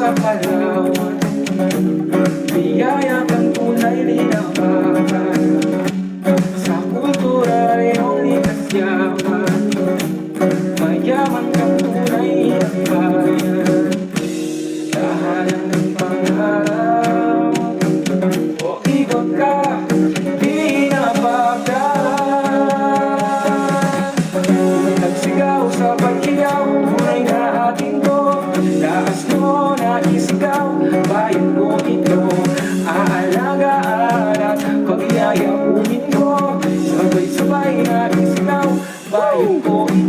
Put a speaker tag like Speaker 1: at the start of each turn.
Speaker 1: sa Palawan Biyaya kang tunay linapahan Sa kultura iyong likasyapan Mayaman kang tunay at laging sigaw Bayan ko ito. Aalagaan at pagyayakumin ko Sabay-sabay laging sigaw Bayan ko ito